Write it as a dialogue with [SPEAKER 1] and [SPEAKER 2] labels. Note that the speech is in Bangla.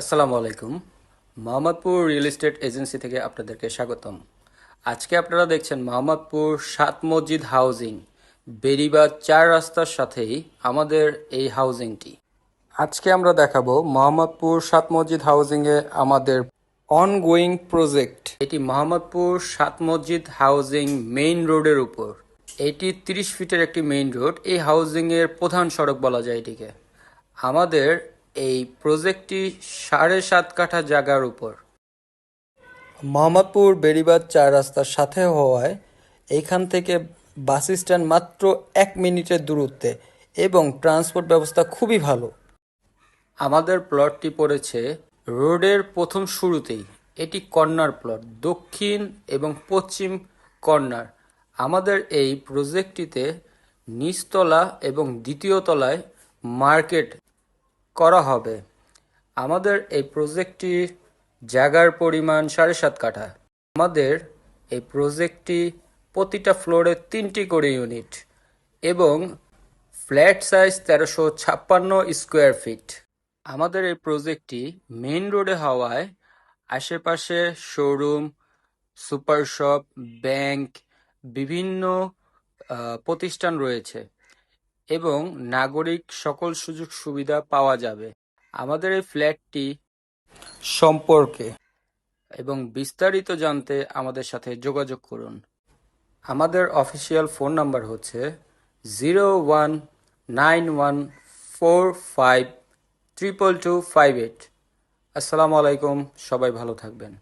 [SPEAKER 1] আসসালামু আলাইকুম। মোহাম্মদপুর রিয়েল এস্টেট এজেন্সি থেকে আপনাদেরকে স্বাগতম। আজকে আপনারা দেখছেন মোহাম্মদপুর সাত মসজিদ হাউজিং। বেরিবাদ চার রাস্তার সাথেই আমাদের এই হাউজিংটি। আজকে আমরা দেখাবো মোহাম্মদপুর সাত মসজিদ হাউজিংয়ে আমাদের অনগোয়িং প্রজেক্ট এটি মোহাম্মদপুর সাত মসজিদ হাউজিং মেইন রোডের উপর। এটি তিরিশ ফিটের একটি মেইন রোড এই হাউজিংয়ের প্রধান সড়ক বলা যায় এটিকে। আমাদের এই প্রজেক্টটি সাড়ে সাত কাঠা জায়গার উপর। মোহাম্মদপুর বেড়িবাদ চার রাস্তার সাথে হওয়ায় এইখান থেকে বাস স্ট্যান্ড মাত্র এক মিনিটের দূরত্বে এবং ট্রান্সপোর্ট ব্যবস্থা খুবই ভালো। আমাদের প্লটটি পড়েছে রোডের প্রথম শুরুতেই। এটি কর্নার প্লট, দক্ষিণ এবং পশ্চিম কর্নার। আমাদের এই প্রজেক্টটিতে নিচতলা এবং দ্বিতীয় তলায় মার্কেট করা হবে। আমাদের এই প্রজেক্টটির জায়গার পরিমাণ সাড়ে সাত কাঠা। আমাদের এই প্রজেক্টটি প্রতিটা ফ্লোরে তিনটি করে ইউনিট এবং ফ্ল্যাট সাইজ তেরোশো ছাপ্পান্ন স্কোয়ার ফিট। আমাদের এই প্রজেক্টটি মেইন রোডে হওয়ায় আশেপাশে শোরুম, সুপার শপ, ব্যাংক, বিভিন্ন প্রতিষ্ঠান রয়েছে। এবং নাগরিক সকল সুযোগ সুবিধা পাওয়া যাবে। আমাদের এই ফ্ল্যাটটি সম্পর্কে এবং বিস্তারিত জানতে আমাদের সাথে যোগাযোগ করুন। আমাদের অফিসিয়াল ফোন নাম্বার হচ্ছে zero one nine one four five triple two five eight. আসসালামু আলাইকুম, সবাই ভালো থাকবেন।